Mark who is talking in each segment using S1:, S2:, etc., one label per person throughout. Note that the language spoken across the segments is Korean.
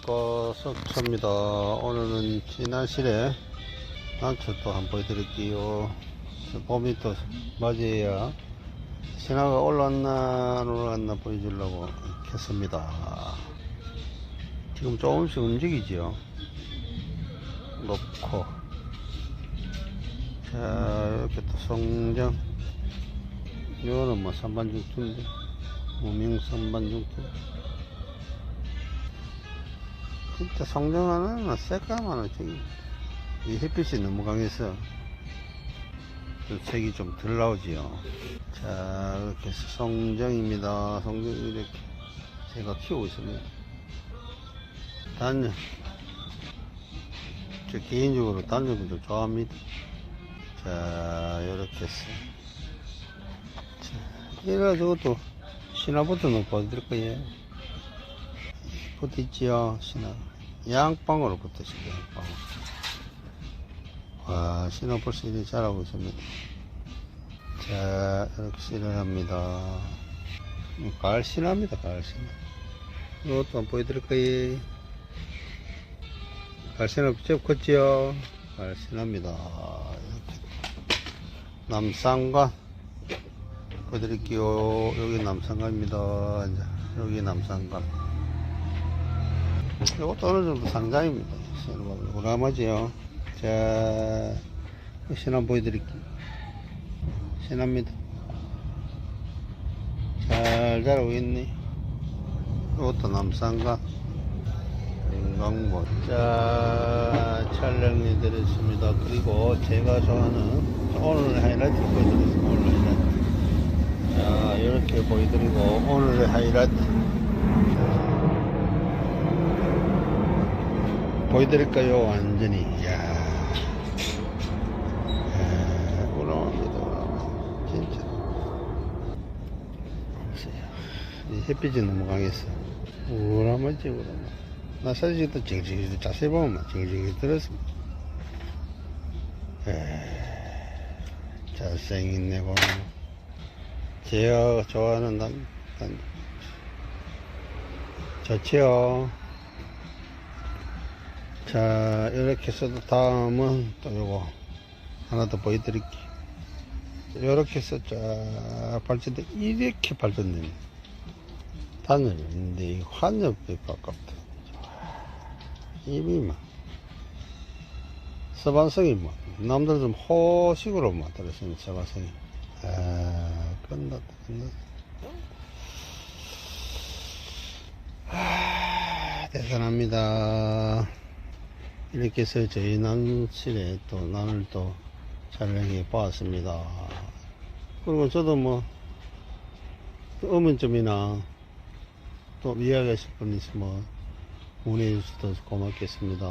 S1: 거 석초입니다. 오늘은 지난 실에 난초 또 한번 보여드릴게요. 저 봄이 또 맞이해야 신화가 올랐나 안 올랐나 보여주려고 켰습니다. 지금 조금씩 움직이죠. 놓고 자 이렇게 또 성장 이거는 뭐 산반중투인데 무명 산반중투 진짜 성장하는 새까만은 저기 이 햇빛이 너무 강해서 좀 색이 좀 덜 나오지요. 자 이렇게 해서 성장입니다. 성장 이렇게 제가 키우고 있습니다. 단열. 저 개인적으로 단열을 좀 좋아합니다. 자 이렇게 해서. 자 이래가지고 또 신화부터 넣어 보여드릴 거예요 붙어 있지요? 신화. 양방으로 있어요 양방 와 신화 벌써 이렇게 자라고 있습니다. 자 이렇게 신을 합니다. 음, 가을 신화입니다 가을 신화 이것도 한번 보여드릴 거예요. 가을 신화 쭉 컸지요? 가을 신화입니다. 이렇게. 남산관 보여드릴게요. 여기 남산관입니다. 이제 여기 남산관 이것도 어느 정도 상장입니다. 우람하지요. 자, 신한 보여드릴게요. 신합니다. 잘 자라고 있네. 이것도 남산가. 건강보. 자, 촬영해 드렸습니다. 그리고 제가 좋아하는 오늘 하이라이트 보여드렸습니다. 오늘 하이라이트. 자, 이렇게 보여드리고, 오늘의 하이라이트. 보여드릴까요? 완전히. 에, 우람합니다, 우람. 진짜. 보세요. 이 햇빛이 너무 강했어. 우람하지, 우람. 나또 징징이, 자세히 보면 막 징징이 들었습니다. 에, 잘생겼네, 보면. 제가 좋아하는 난, 난, 좋지요. 자 이렇게 해서 다음은 또 요거 하나 더 보여드릴게요. 이렇게 해서 쫙 발전돼 이렇게 발전됩니다 단열이 있는데 이 환엽에 가깝다. 이미 막 서반성이 뭐 남들 좀 호식으로 만들었습니다 서반성이. 아 끝났다 끝났다. 아, 대단합니다 이렇게 해서 저희 난실에 또 난을 또 촬영해 보았습니다. 그리고 저도 뭐 의문점이나 또 이야기하실 분 있으면 문의해 주셔도 고맙겠습니다.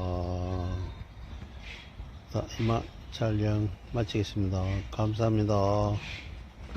S1: 자, 이만 촬영 마치겠습니다. 감사합니다.